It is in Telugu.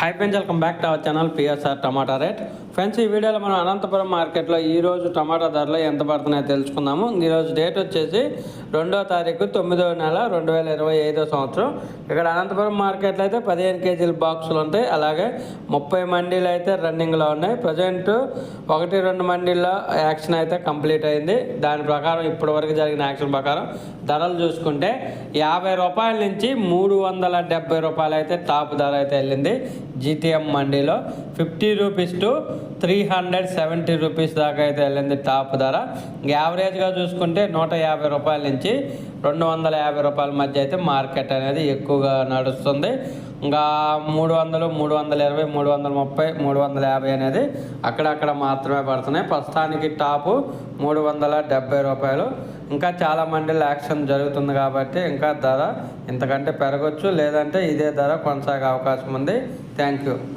Hi friends welcome back to our channel P S R tomato rate friends ఈ వీడియోలో మనం అనంతపురం మార్కెట్లో ఈరోజు టమాటా ధరలు ఎంత పడుతున్నాయో తెలుసుకుందాము. ఈరోజు డేట్ వచ్చేసి రెండో తారీఖు తొమ్మిదో నెల రెండు వేల ఇరవై ఐదో సంవత్సరం. ఇక్కడ అనంతపురం మార్కెట్లో అయితే పదిహేను కేజీల బాక్సులు ఉంటాయి. అలాగే ముప్పై మండీలు అయితే రన్నింగ్లో ఉన్నాయి. ప్రజెంట్ ఒకటి రెండు మండీల్లో యాక్షన్ అయితే కంప్లీట్ అయింది. దాని ప్రకారం ఇప్పటివరకు జరిగిన యాక్షన్ ప్రకారం ధరలు చూసుకుంటే యాభై రూపాయల నుంచి మూడు వందల డెబ్బై రూపాయలు అయితే టాప్ ధర అయితే వెళ్ళింది. GTM మండీలో fifty rupees to three hundred seventy rupees దాకా అయితే వెళ్ళింది టాప్ ధర. యావరేజ్గా చూసుకుంటే నూట యాభై రూపాయల నుంచి రెండు వందల యాభై రూపాయల మధ్య అయితే మార్కెట్ అనేది ఎక్కువగా నడుస్తుంది. ఇంకా మూడు వందలు మూడు వందల ఇరవై మూడు వందల ముప్పై మూడు వందల యాభై అనేది అక్కడక్కడ మాత్రమే పడుతున్నాయి. ప్రస్తుతానికి టాపు మూడు వందల డెబ్బై రూపాయలు. ఇంకా చాలా మండీలు యాక్షన్ జరుగుతుంది కాబట్టి ఇంకా ధర ఇంతకంటే పెరగచ్చు. లేదంటే ఇదే ధర కొనసాగే అవకాశం ఉంది. Thank Thank you.